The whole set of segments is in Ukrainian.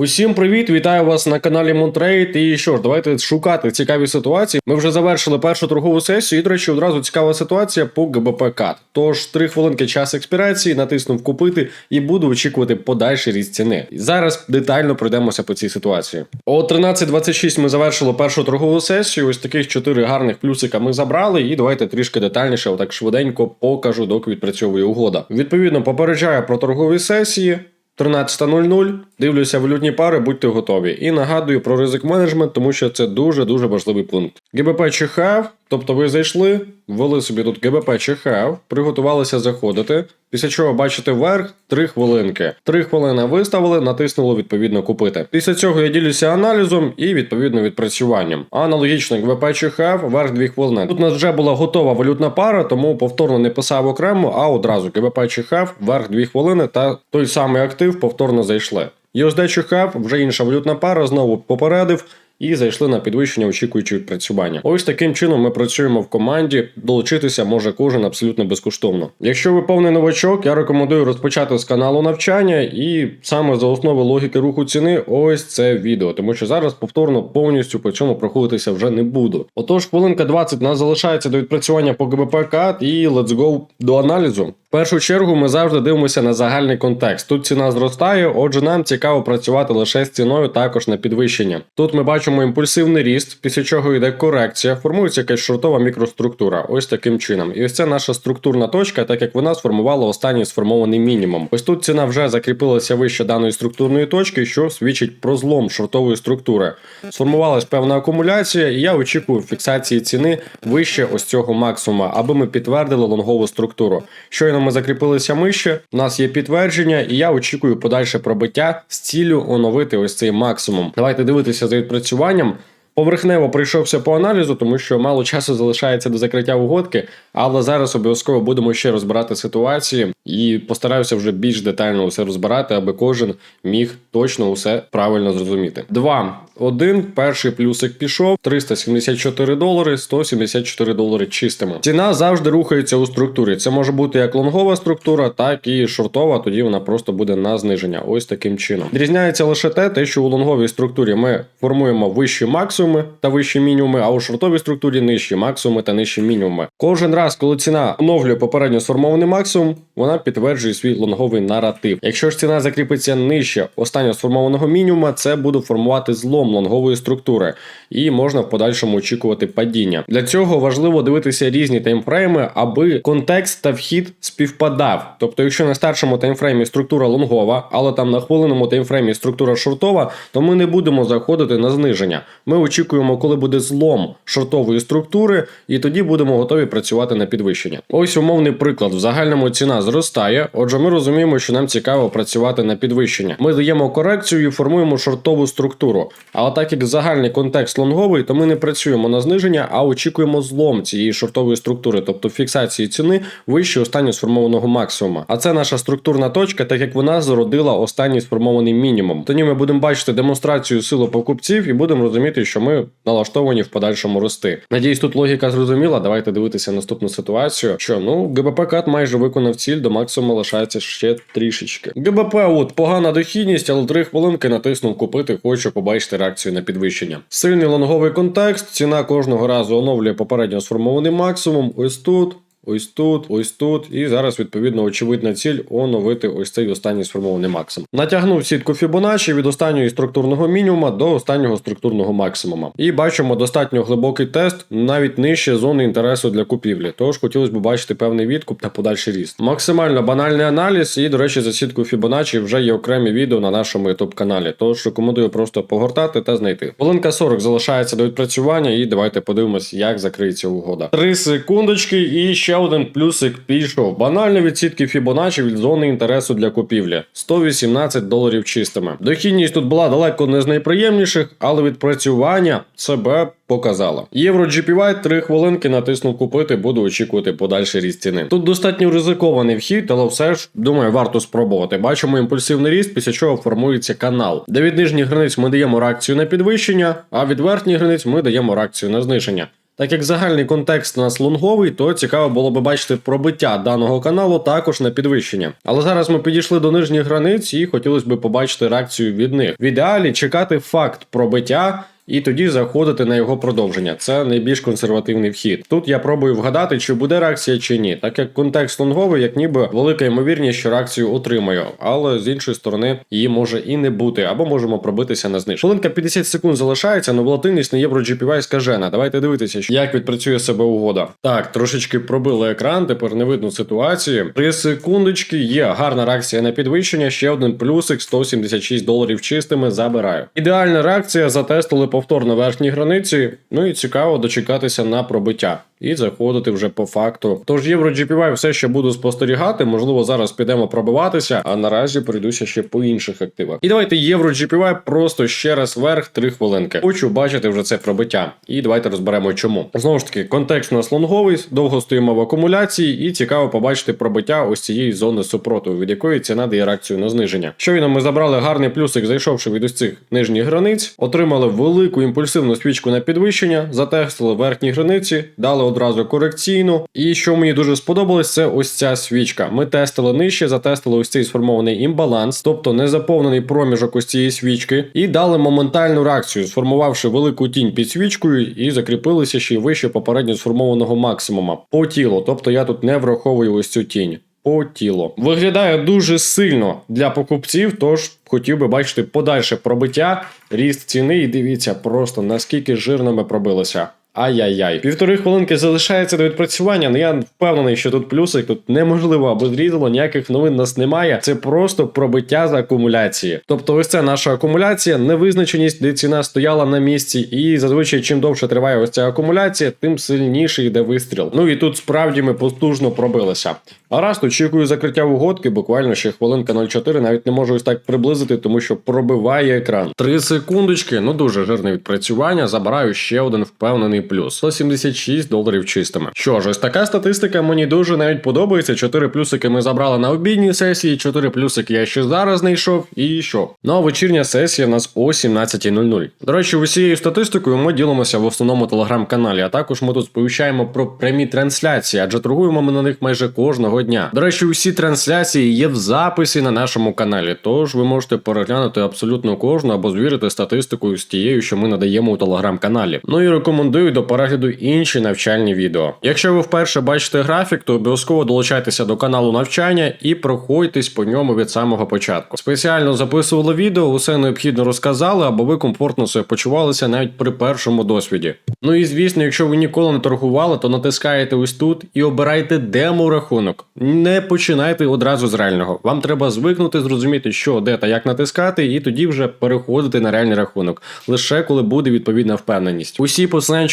Усім привіт, вітаю вас на каналі Монтрейд. І що ж, давайте шукати цікаві ситуації. Ми вже завершили першу торгову сесію, і, до речі, одразу цікава ситуація по ГБП КАТ. Тож 3 хвилинки час експірації, натиснув купити і буду очікувати подальший ріст ціни. Зараз детально пройдемося по цій ситуації. О 13.26 ми завершили першу торгову сесію. Ось таких 4 гарних плюсика ми забрали. І давайте трішки детальніше, отак швиденько покажу, доки відпрацьовує угода. Відповідно, попереджаю про торгові сесії. 13.00, дивлюся валютні пари, будьте готові. І нагадую про ризик менеджмент, тому що це дуже дуже важливий пункт. ГБП ЧХФ, тобто ви зайшли, ввели собі тут ГБП ЧХФ, приготувалися заходити. Після чого бачите вверх 3 хвилинки. 3 хвилини виставили, натиснули відповідно купити. Після цього я ділюся аналізом і відповідно відпрацюванням. Аналогічно ГБП ЧХФ, вверх 2 хвилини. Тут у нас вже була готова валютна пара, тому повторно не писав окремо, а одразу ГБП ЧХФ, вверх 2 хвилини та той самий актив повторно зайшли. USD ЧХФ, вже інша валютна пара, знову попередив. І зайшли на підвищення, очікуючи відпрацювання. Ось таким чином ми працюємо в команді. Долучитися може кожен абсолютно безкоштовно. Якщо ви повний новачок, я рекомендую розпочати з каналу навчання і саме за основи логіки руху ціни, ось це відео, тому що зараз повторно повністю по цьому проходитися вже не буду. Отож, хвилинка 20 нас залишається до відпрацювання по ГБП і let's go до аналізу. В першу чергу ми завжди дивимося на загальний контекст. Тут ціна зростає, отже, нам цікаво працювати лише з ціною також на підвищення. Тут ми бачимо імпульсивний ріст, після чого йде корекція, формується якась шортова мікроструктура. Ось таким чином. І ось це наша структурна точка, так як вона сформувала останній сформований мінімум. Ось тут ціна вже закріпилася вище даної структурної точки, що свідчить про злом шортової структури. Сформувалась певна акумуляція, і я очікую фіксації ціни вище ось цього максимума, аби ми підтвердили лонгову структуру. Щойно ми закріпилися миші. у нас є підтвердження, і я очікую подальше пробиття з ціллю оновити ось цей максимум. Давайте дивитися за відпрацюванням. Поверхнево прийшовся по аналізу, тому що мало часу залишається до закриття угодки, але зараз обов'язково будемо ще розбирати ситуації і постараюся вже більш детально усе розбирати, аби кожен міг точно усе правильно зрозуміти. Два. Один перший плюсик пішов 374 долари, 174 долари чистимо. Ціна завжди рухається у структурі. Це може бути як лонгова структура, так і шортова. Тоді вона просто буде на зниження. Ось таким чином. Відрізняється лише те, те, що у лонговій структурі ми формуємо вищі максимуми та вищі мінімуми, а у шортовій структурі нижчі максимуми та нижчі мінімуми. Кожен раз, коли ціна оновлює попередньо сформований максимум, вона підтверджує свій лонговий наратив. Якщо ж ціна закріпиться нижче останнього сформованого мінімума, це буде формувати злом лонгової структури, і можна в подальшому очікувати падіння. Для цього важливо дивитися різні таймфрейми, аби контекст та вхід співпадав. Тобто, якщо на старшому таймфреймі структура лонгова, але там на хвилинному таймфреймі структура шортова, то ми не будемо заходити на зниження. Ми очікуємо, коли буде злом шортової структури, і тоді будемо готові працювати на підвищення. Ось умовний приклад. В загальному ціна зростає. Отже, ми розуміємо, що нам цікаво працювати на підвищення. Ми даємо корекцію і формуємо шортову структуру. Але так як загальний контекст лонговий, то ми не працюємо на зниження, а очікуємо злом цієї шортової структури, тобто фіксації ціни вище останнього сформованого максимума. А це наша структурна точка, так як вона зародила останній сформований мінімум. Тоді ми будемо бачити демонстрацію сили покупців і будемо розуміти, що ми налаштовані в подальшому рости. Надіюсь, тут логіка зрозуміла. Давайте дивитися наступну ситуацію. Що ну ГБП кат майже виконав ціль, до максимуму лишається ще трішечки. ГБП, от погана дохідність, але три хвилинки натиснув купити. Хочу побачити реакцію на підвищення. Сильний лонговий контекст. Ціна кожного разу оновлює попередньо сформований максимум. Ось тут. Ось тут, ось тут, і зараз відповідно очевидна ціль оновити ось цей останній сформований максимум. Натягнув сітку Fibonacci від останнього структурного мінімума до останнього структурного максимума. І бачимо достатньо глибокий тест, навіть нижче зони інтересу для купівлі. Тож хотілося б бачити певний відкуп та подальший ріст. Максимально банальний аналіз, і, до речі, за сітку Fibonacci вже є окремі відео на нашому youtube каналі. Тож рекомендую просто погортати та знайти. Хвилинка 40 залишається до відпрацювання, і давайте подивимось, як закриється угода. Три секундочки і ще один плюсик пішов. Банально від сітки Fibonacci від зони інтересу для купівлі 118 доларів чистими. Дохідність тут була далеко не з найприємніших, але відпрацювання себе показало. Євро GPY 3 хвилинки натиснув купити, буду очікувати подальший ріст ціни. Тут достатньо ризикований вхід, але все ж думаю, варто спробувати. Бачимо імпульсивний ріст, після чого формується канал. Де від нижніх границь ми даємо реакцію на підвищення, а від верхніх границь ми даємо реакцію на зниження. Так як загальний контекст у нас лонговий, то цікаво було би бачити пробиття даного каналу також на підвищення. Але зараз ми підійшли до нижніх границь і хотілося б побачити реакцію від них. В ідеалі чекати факт пробиття. І тоді заходити на його продовження. Це найбільш консервативний вхід. Тут я пробую вгадати, чи буде реакція чи ні, так як контекст лонговий, як ніби велика ймовірність, що реакцію отримаю, але з іншої сторони її може і не бути, або можемо пробитися на зниж. Хвилинка 50 секунд залишається, але волатильність на євро GPY скажена. Давайте дивитися, як відпрацює себе угода. Так, трошечки пробили екран, тепер не видно ситуації. Три секундочки. Є гарна реакція на підвищення. Ще один плюсик 176 доларів чистими. Забираю. Ідеальна реакція. Затестили повторно верхні границі. Ну і цікаво дочекатися на пробиття. І заходити вже по факту. Тож євро GPY все ще буду спостерігати. Можливо, зараз підемо пробиватися, а наразі пройдуся ще по інших активах. І давайте євро GPY просто ще раз вверх 3 хвилинки. Хочу бачити вже це пробиття. І давайте розберемо чому. Знову ж таки, контекст у нас лонговий, довго стоїмо в акумуляції, і цікаво побачити пробиття ось цієї зони супротиву, від якої ціна дає реакцію на зниження. Щойно ми забрали гарний плюсик, зайшовши від ось цих нижніх границь, отримали велику імпульсивну свічку на підвищення, затестили верхні границі, дали одразу корекційну. І що мені дуже сподобалось, це ось ця свічка. Ми тестили нижче, затестили ось цей сформований імбаланс, тобто незаповнений проміжок ось цієї свічки, і дали моментальну реакцію, сформувавши велику тінь під свічкою і закріпилися ще й вище попередньо сформованого максимума по тілу. Тобто я тут не враховую ось цю тінь. По тілу виглядає дуже сильно для покупців, тож хотів би бачити подальше пробиття, ріст ціни, і дивіться просто наскільки жирно ми пробилися. Ай-яй-яй. Півтори хвилинки залишається до відпрацювання, але я впевнений, що тут плюсик, тут неможливо, аби зрізало, ніяких новин нас немає. Це просто пробиття з акумуляції. Тобто, ось це наша акумуляція, невизначеність, де ціна стояла на місці, і зазвичай, чим довше триває ось ця акумуляція, тим сильніше йде вистріл. Ну і тут справді ми потужно пробилися. А раз очікую закриття угодки, буквально ще хвилинка 0,4, навіть не можу ось так приблизити, тому що пробиває екран. Три секундочки, ну дуже жирне відпрацювання. Забираю ще один впевнений плюс. 176 доларів чистими. Що ж, ось така статистика мені дуже навіть подобається. Чотири плюсики ми забрали на обідній сесії, чотири плюсики я ще зараз знайшов. І що? Ну а вечірня сесія в нас о 17.00. До речі, усією статистикою ми ділимося в основному телеграм-каналі, а також ми тут сповіщаємо про прямі трансляції, адже торгуємо ми на них майже кожного дня. До речі, усі трансляції є в записі на нашому каналі, тож ви можете переглянути абсолютно кожну або звірити статистикою з тією, що ми надаємо у телеграм-каналі. Ну і рекомендую до перегляду інші навчальні відео. Якщо ви вперше бачите графік, то обов'язково долучайтеся до каналу навчання і проходьтесь по ньому від самого початку. Спеціально записували відео, усе необхідно розказали, аби ви комфортно себе почувалися навіть при першому досвіді. Ну і звісно, якщо ви ніколи не торгували, то натискаєте ось тут і обирайте демо рахунок. Не починайте одразу з реального. Вам треба звикнути зрозуміти, що де та як натискати, і тоді вже переходити на реальний рахунок, лише коли буде відповідна впевненість. Усі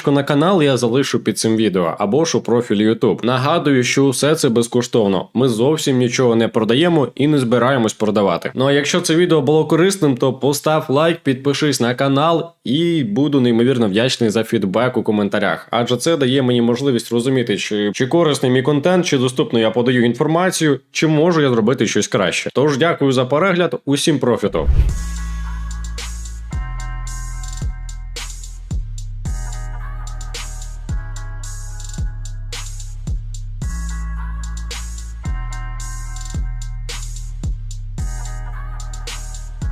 посиланнячко на канал я залишу під цим відео або ж у профілі YouTube. Нагадую, що все це безкоштовно. Ми зовсім нічого не продаємо і не збираємось продавати. Ну а якщо це відео було корисним, то постав лайк, підпишись на канал і буду неймовірно вдячний за фідбек у коментарях. Адже це дає мені можливість розуміти, чи, чи корисний мій контент, чи доступно я подаю інформацію, чи можу я зробити щось краще. Тож дякую за перегляд, усім профіту.